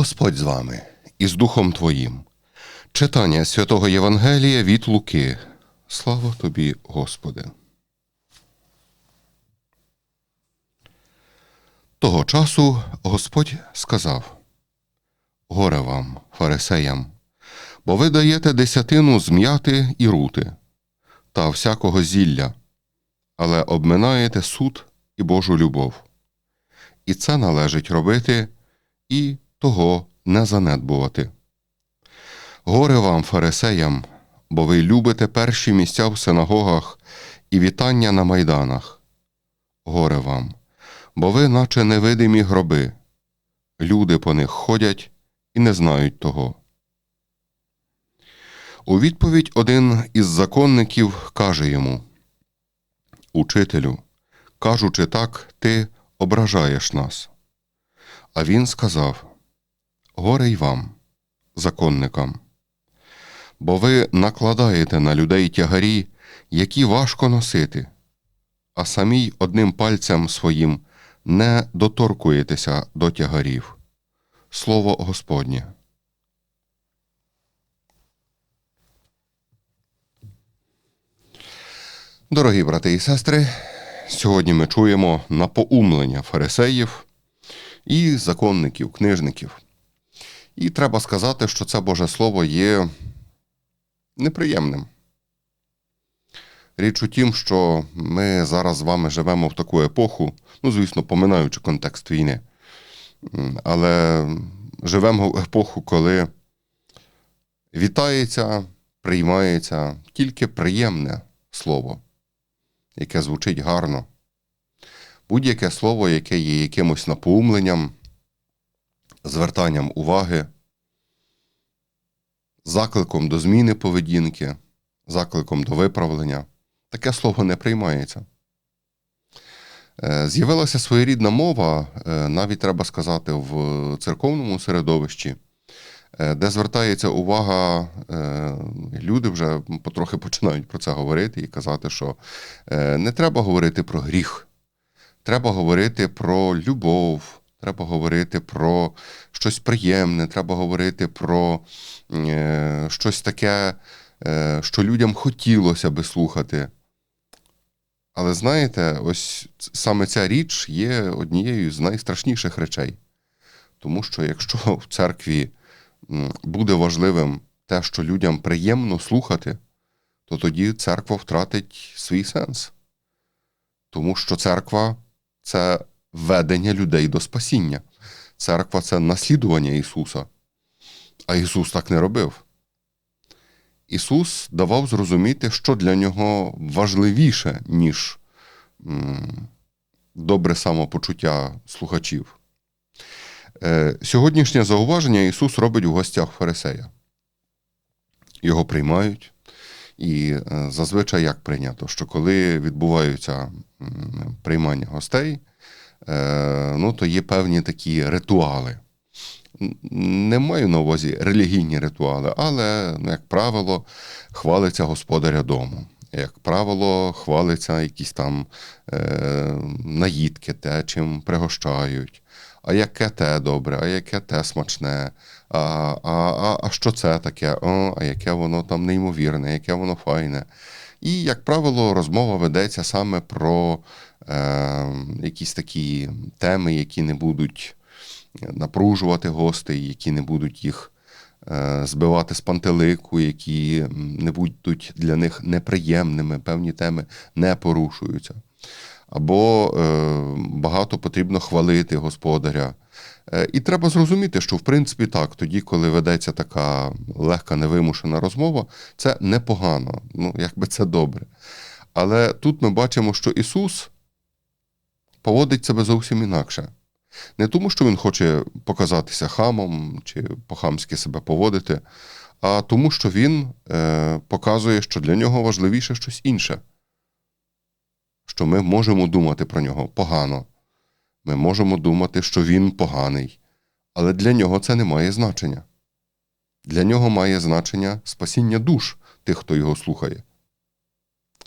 Господь з вами і з Духом Твоїм. Читання святого Євангелія від Луки. Слава тобі, Господи. Того часу Господь сказав: Горе вам, фарисеям, бо ви даєте десятину з м'яти і рути та всякого зілля, але обминаєте суд і Божу любов. І це належить робити і того не занедбувати. Горе вам, фарисеям, бо ви любите перші місця в синагогах і вітання на майданах. Горе вам, бо ви, наче невидимі гроби, люди по них ходять і не знають того. У відповідь один із законників каже йому Учителю, кажучи так, ти ображаєш нас. А він сказав Горе й вам, законникам, бо ви накладаєте на людей тягарі, які важко носити, а самі й одним пальцем своїм не доторкуєтеся до тягарів. Слово Господнє. Дорогі брати і сестри, сьогодні ми чуємо напоумлення фарисеїв і законників, книжників. І треба сказати, що це Боже Слово є неприємним. Річ у тім, що ми зараз з вами живемо в таку епоху, ну, звісно, поминаючи контекст війни, але живемо в епоху, коли вітається, приймається тільки приємне слово, яке звучить гарно. Будь-яке слово, яке є якимось напоумленням, звертанням уваги, закликом до зміни поведінки, закликом до виправлення, таке слово не приймається. Е, З'явилася своєрідна мова, е, навіть треба сказати, в церковному середовищі, е, де звертається увага, люди вже потрохи починають про це говорити і казати, що не треба говорити про гріх, треба говорити про любов, треба говорити про щось приємне, треба говорити про е, щось таке, е, що людям хотілося би слухати. Але знаєте, ось саме ця річ є однією з найстрашніших речей. Тому що якщо в церкві буде важливим те, що людям приємно слухати, то тоді церква втратить свій сенс. Тому що церква це ведення людей до спасіння. Церква це наслідування Ісуса. А Ісус так не робив. Ісус давав зрозуміти, що для нього важливіше, ніж добре самопочуття слухачів. Е, Сьогоднішнє зауваження Ісус робить у гостях Фарисея. Його приймають. І е, зазвичай як прийнято, що коли відбуваються приймання гостей, ну, то є певні такі ритуали. Не маю на увазі релігійні ритуали, але, ну, як правило, хвалиться господаря дому. Як правило, хвалиться якісь там е, наїдки, те, чим пригощають. А яке те добре, а яке те смачне, а, а, а, а що це таке? О, а яке воно там неймовірне, яке воно файне. І, як правило, розмова ведеться саме про е, якісь такі теми, які не будуть напружувати гостей, які не будуть їх е, збивати з пантелику, які не будуть для них неприємними, певні теми не порушуються. Або е, багато потрібно хвалити господаря. Е, і треба зрозуміти, що в принципі так, тоді, коли ведеться така легка невимушена розмова, це непогано, ну якби це добре. Але тут ми бачимо, що Ісус поводить себе зовсім інакше. Не тому, що Він хоче показатися хамом чи по-хамськи себе поводити, а тому, що Він е, показує, що для нього важливіше щось інше. Що ми можемо думати про нього погано. Ми можемо думати, що він поганий, але для нього це не має значення. Для нього має значення спасіння душ тих, хто його слухає.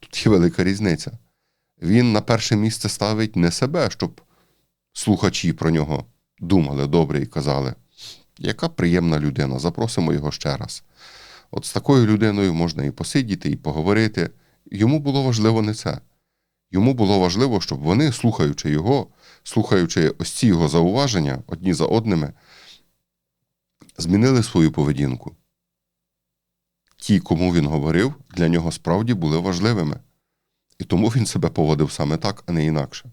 Тут є велика різниця. Він на перше місце ставить не себе, щоб слухачі про нього думали добре і казали, Яка приємна людина, запросимо його ще раз. От з такою людиною можна і посидіти, і поговорити. Йому було важливо не це. Йому було важливо, щоб вони, слухаючи його, слухаючи ось ці його зауваження одні за одними, змінили свою поведінку. Ті, кому він говорив, для нього справді були важливими. І тому він себе поводив саме так, а не інакше.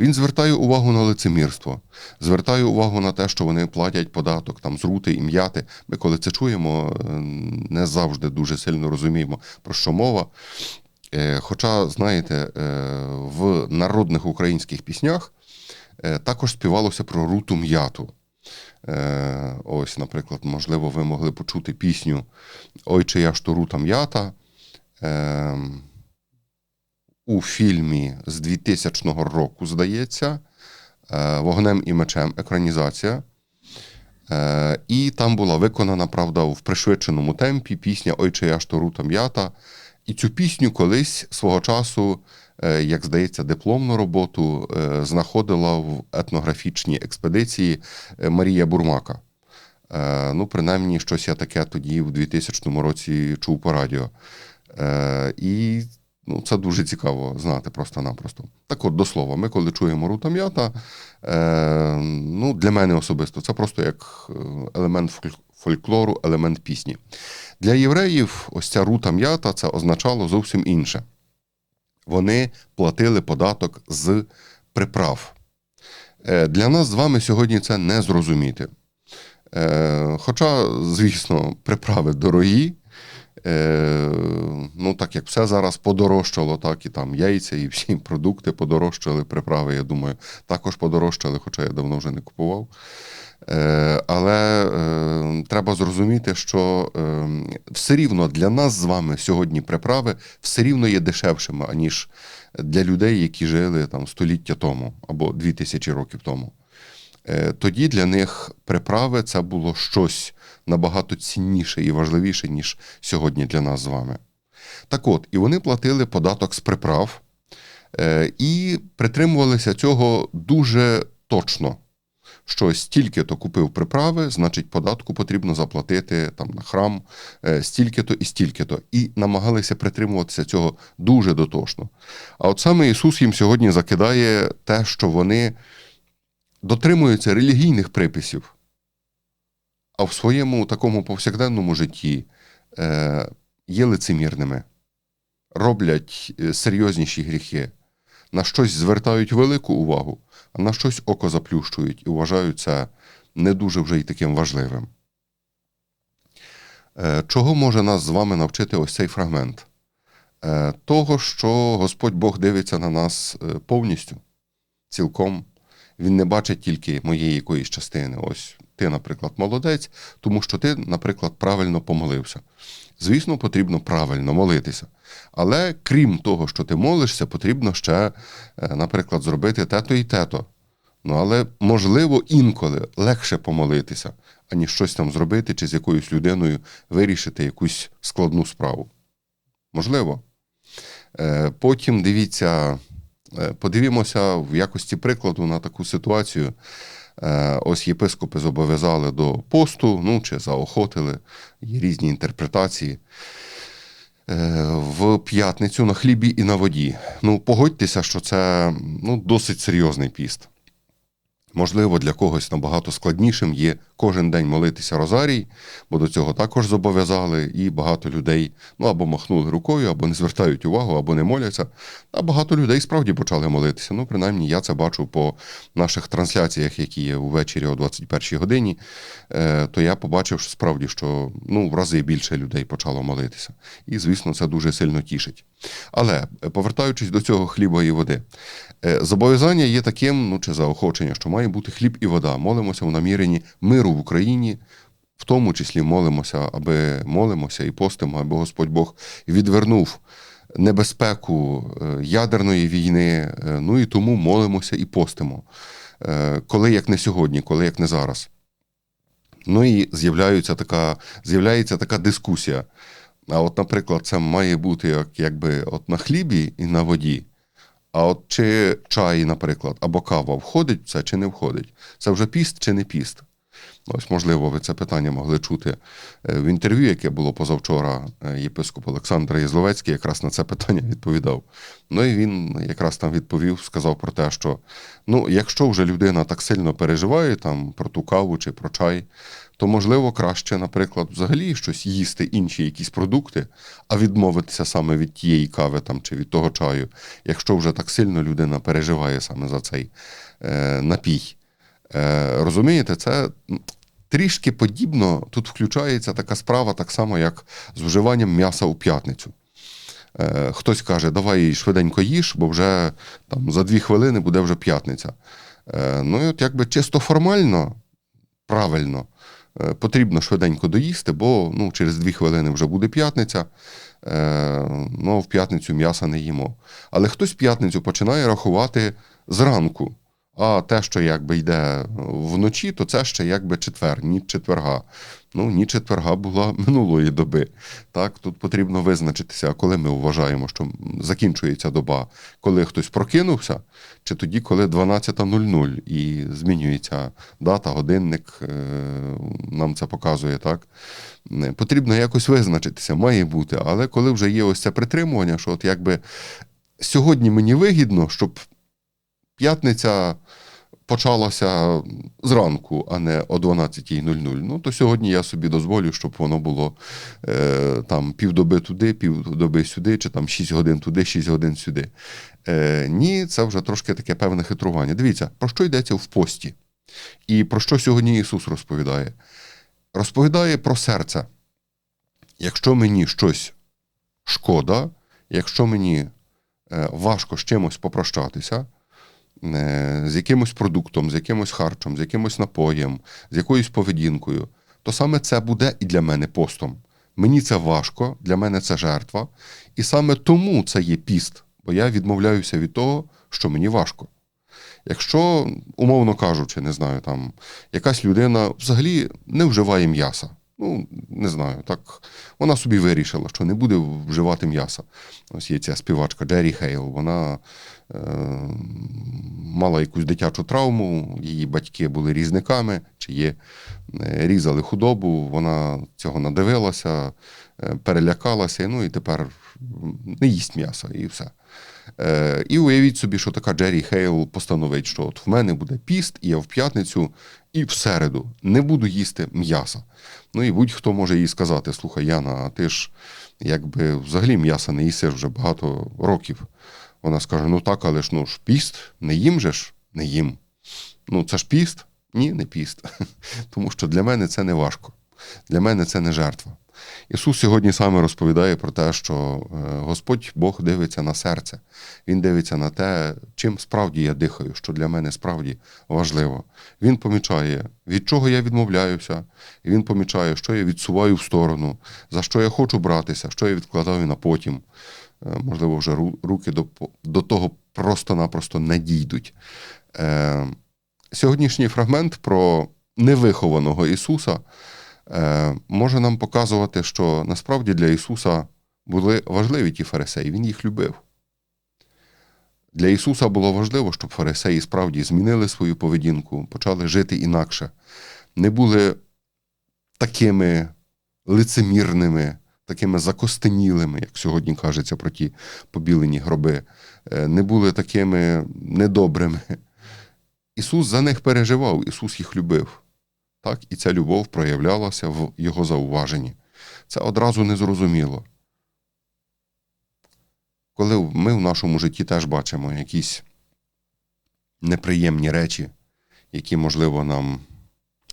Він звертає увагу на лицемірство, звертає увагу на те, що вони платять податок там з рути і м'яти. Ми, коли це чуємо, е, не завжди дуже сильно розуміємо, про що мова. Е, Хоча, знаєте, е, в народних українських піснях е, також співалося про руту м'яту. Ось, наприклад, можливо, ви могли почути пісню Ой, чи я ж то рута м'ята. У фільмі з 2000 року, здається, Вогнем і мечем екранізація. І там була виконана, правда, в пришвидшеному темпі пісня Ой, чи я ж то рута м'ята. І цю пісню колись свого часу, е, як здається, дипломну роботу е, знаходила в етнографічній експедиції е, Марія Бурмака. Ну, принаймні, щось я таке тоді, в 2000 році, чув по радіо. І ну, це дуже цікаво знати просто-напросто. Так от, до слова, ми коли чуємо рута м'ята, ну, для мене особисто це просто як елемент фольклору, елемент пісні. Для євреїв ось ця рута м'ята це означало зовсім інше. Вони платили податок з приправ. Е, Для нас з вами сьогодні це не зрозуміти. Е, Хоча, звісно, приправи дорогі. Е, ну, так як все зараз подорожчало, так і там яйця, і всі продукти подорожчали, приправи, я думаю, також подорожчали, хоча я давно вже не купував. Е, але е, треба зрозуміти, що е, все рівно для нас з вами сьогодні приправи все рівно є дешевшими, аніж для людей, які жили там століття тому або дві тисячі років тому. Е, тоді для них приправи це було щось набагато цінніше і важливіше, ніж сьогодні для нас з вами. Так от, і вони платили податок з приправ е, і притримувалися цього дуже точно. Що стільки-то купив приправи, значить, податку потрібно заплатити там на храм е, стільки-то і стільки-то. І намагалися притримуватися цього дуже дотошно. А от саме Ісус їм сьогодні закидає те, що вони дотримуються релігійних приписів, а в своєму такому повсякденному житті е, є лицемірними, роблять е, серйозніші гріхи, на щось звертають велику увагу, а на щось око заплющують і вважають це не дуже вже й таким важливим. Е, Чого може нас з вами навчити ось цей фрагмент? Е, Того, що Господь Бог дивиться на нас е, повністю, цілком. Він не бачить тільки моєї якоїсь частини. Ось ти, наприклад, молодець, тому що ти, наприклад, правильно помолився. Звісно, потрібно правильно молитися. Але крім того, що ти молишся, потрібно ще, е, наприклад, зробити те-то і те-то. Ну, але можливо інколи легше помолитися, аніж щось там зробити чи з якоюсь людиною вирішити якусь складну справу. Можливо. Е, Потім дивіться, е, подивімося в якості прикладу на таку ситуацію. Е, Ось єпископи зобов'язали до посту, ну чи заохотили, є різні інтерпретації. Е, В п'ятницю на хлібі і на воді. Ну, погодьтеся, що це ну, досить серйозний піст. Можливо, для когось набагато складнішим є кожен день молитися розарій, бо до цього також зобов'язали, і багато людей ну, або махнули рукою, або не звертають увагу, або не моляться. А багато людей справді почали молитися. Ну, принаймні, я це бачу по наших трансляціях, які є увечері о 21-й годині. Е, То я побачив, що справді, що ну, в рази більше людей почало молитися. І, звісно, це дуже сильно тішить. Але е, повертаючись до цього хліба і води, е, зобов'язання є таким, ну чи заохочення, що має бути хліб і вода. Молимося в наміренні миру в Україні, в тому числі молимося, аби молимося і постимо, аби Господь Бог відвернув небезпеку е, ядерної війни. е, Ну і тому молимося і постимо. Е, Коли як не сьогодні, коли як не зараз. Ну і з'являється така, з'являється така дискусія. А от, наприклад, це має бути як, якби от на хлібі і на воді. А от чи чай, наприклад, або кава входить в це чи не входить? Це вже піст чи не піст? Ось, можливо, ви це питання могли чути е, в інтерв'ю, яке було позавчора. е, Єпископ Олександр Єзловецький якраз на це питання відповідав. Ну і він якраз там відповів, сказав про те, що ну, якщо вже людина так сильно переживає там про ту каву чи про чай, то можливо краще, наприклад, взагалі щось їсти, інші якісь продукти, а відмовитися саме від тієї кави там чи від того чаю, якщо вже так сильно людина переживає саме за цей е, напій. Е, розумієте, це трішки подібно тут включається така справа, так само, як з вживанням м'яса у п'ятницю. Е, хтось каже, давай швиденько їж, бо вже там за дві хвилини буде вже п'ятниця. Е, ну і от якби чисто формально, правильно, потрібно швиденько доїсти, бо ну, через дві хвилини вже буде п'ятниця. Е, ну, в п'ятницю м'яса не їмо. Але хтось п'ятницю починає рахувати зранку. А те, що якби йде вночі, то це ще якби четвер, ніч четверга. Ну, ніч четверга була минулої доби. Так, тут потрібно визначитися, коли ми вважаємо, що закінчується доба, коли хтось прокинувся, чи тоді, коли 12.00 і змінюється дата, годинник е, нам це показує, так? Потрібно якось визначитися, має бути. Але коли вже є ось це притримування, що от якби сьогодні мені вигідно, щоб п'ятниця почалася зранку, а не о 12.00. Ну, то сьогодні я собі дозволю, щоб воно було е, там півдоби туди, півдоби сюди, чи там 6 годин туди, 6 годин сюди. Е, ні, це вже трошки таке певне хитрування. Дивіться, про що йдеться в пості? І про що сьогодні Ісус розповідає? Розповідає про серце. Якщо мені щось шкода, якщо мені е, важко з чимось попрощатися, з якимось продуктом, з якимось харчом, з якимось напоєм, з якоюсь поведінкою, то саме це буде і для мене постом. Мені це важко, для мене це жертва. І саме тому це є піст, бо я відмовляюся від того, що мені важко. Якщо, умовно кажучи, не знаю, там якась людина взагалі не вживає м'яса. Ну, не знаю, так вона собі вирішила, що не буде вживати м'яса. Ось є ця співачка Джері Хейл. Вона е, мала якусь дитячу травму, її батьки були різниками, чи є, е, різали худобу, вона цього надивилася, е, перелякалася, ну і тепер не їсть м'яса, і все. Е, і уявіть собі, що така Джері Хейл постановить, що от в мене буде піст, і я в п'ятницю і в середу не буду їсти м'яса. Ну і будь-хто може їй сказати: слухай, Яна, а ти ж якби взагалі м'яса не їсиш вже багато років. Вона скаже: ну так, але ж ну ж піст, не їм же ж, не їм. Ну, це ж піст? Ні, не піст. Тому що для мене це не важко. Для мене це не жертва. Ісус сьогодні саме розповідає про те, що е, Господь Бог дивиться на серце. Він дивиться на те, чим справді я дихаю, що для мене справді важливо. Він помічає, від чого я відмовляюся, і він помічає, що я відсуваю в сторону, за що я хочу братися, що я відкладаю на потім. Е, Можливо, вже руки до, до того просто-напросто не дійдуть. Е, Сьогоднішній фрагмент про невихованого Ісуса е, може нам показувати, що насправді для Ісуса були важливі ті фарисеї, Він їх любив. Для Ісуса було важливо, щоб фарисеї справді змінили свою поведінку, почали жити інакше, не були такими лицемірними, такими закостенілими, як сьогодні кажеться про ті побілені гроби, е, не були такими недобрими. Ісус за них переживав, Ісус їх любив. Так, і ця любов проявлялася в Його зауваженні. Це одразу незрозуміло. Коли ми в нашому житті теж бачимо якісь неприємні речі, які, можливо, нам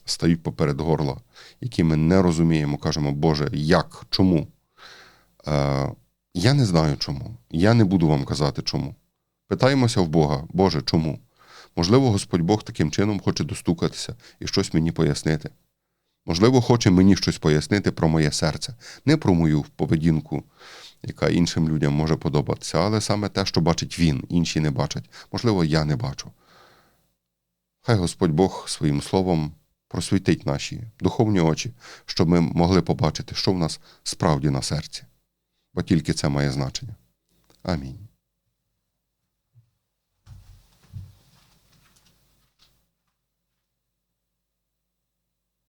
стають поперед горла, які ми не розуміємо, кажемо, Боже, як, чому? Е, я не знаю чому. Я не буду вам казати чому. Питаємося в Бога, Боже, чому? Можливо, Господь Бог таким чином хоче достукатися і щось мені пояснити. Можливо, хоче мені щось пояснити про моє серце, не про мою поведінку, яка іншим людям може подобатися, але саме те, що бачить він, інші не бачать. Можливо, я не бачу. Хай Господь Бог своїм словом просвітить наші духовні очі, щоб ми могли побачити, що в нас справді на серці. Бо тільки це має значення. Амінь.